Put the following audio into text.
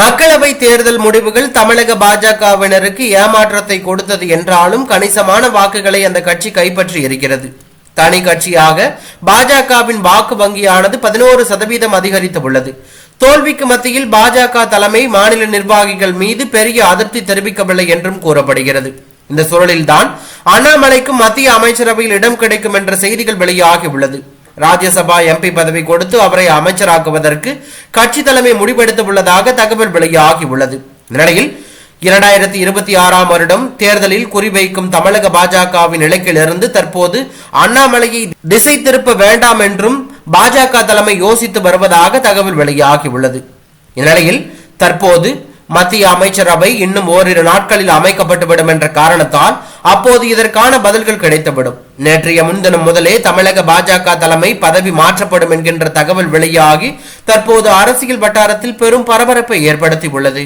மக்களவை தேர்தல் முடிவுகள் தமிழக பாஜகவினருக்கு ஏமாற்றத்தை கொடுத்தது என்றாலும் கணிசமான வாக்குகளை அந்த கட்சி கைப்பற்றி இருக்கிறது. தனி கட்சியாக பாஜகவின் வாக்கு வங்கியானது பதினோரு சதவீதம் அதிகரித்துள்ளது தோல்விக்கு மத்தியில் பாஜக தலைமை மாநில நிர்வாகிகள் மீது பெரிய அதிருப்தி தெரிவிக்கவில்லை என்றும் கூறப்படுகிறது. இந்த சூழலில்தான் அண்ணாமலைக்கும் மத்திய அமைச்சரவையில் இடம் கிடைக்கும் என்ற செய்திகள் வெளியாகியுள்ளது ராஜ்யசபா எம்பி பதவி கொடுத்து அவரை அமைச்சராக்குவதற்கு கட்சி தலைமை முடிவெடுத்துள்ளதாக தகவல் வெளியாகியுள்ளது. இந்நிலையில் இரண்டாயிரத்தி இருபத்தி ஆறாம் வருடம் தேர்தலில் குறிவைக்கும் தமிழக பாஜகவின் இலக்கிலிருந்து தற்போது அண்ணாமலையை திசை திருப்ப வேண்டாம் என்றும் பாஜக தலைமை யோசித்து வருவதாக தகவல் வெளியாகியுள்ளது. இந்நிலையில் தற்போது மத்திய அமைச்சரவை இன்னும் ஓரிரு நாட்களில் அமைக்கப்பட்டுவிடும் என்ற காரணத்தால் அப்போது இதற்கான பதில்கள் கிடைத்துவிடும். நேற்றைய முன்தினம் முதலே தமிழக பாஜக தலைமை பதவி மாற்றப்படும் என்கின்ற தகவல் வெளியாகி தற்போது அரசியல் வட்டாரத்தில் பெரும் பரபரப்பை ஏற்படுத்தியுள்ளது.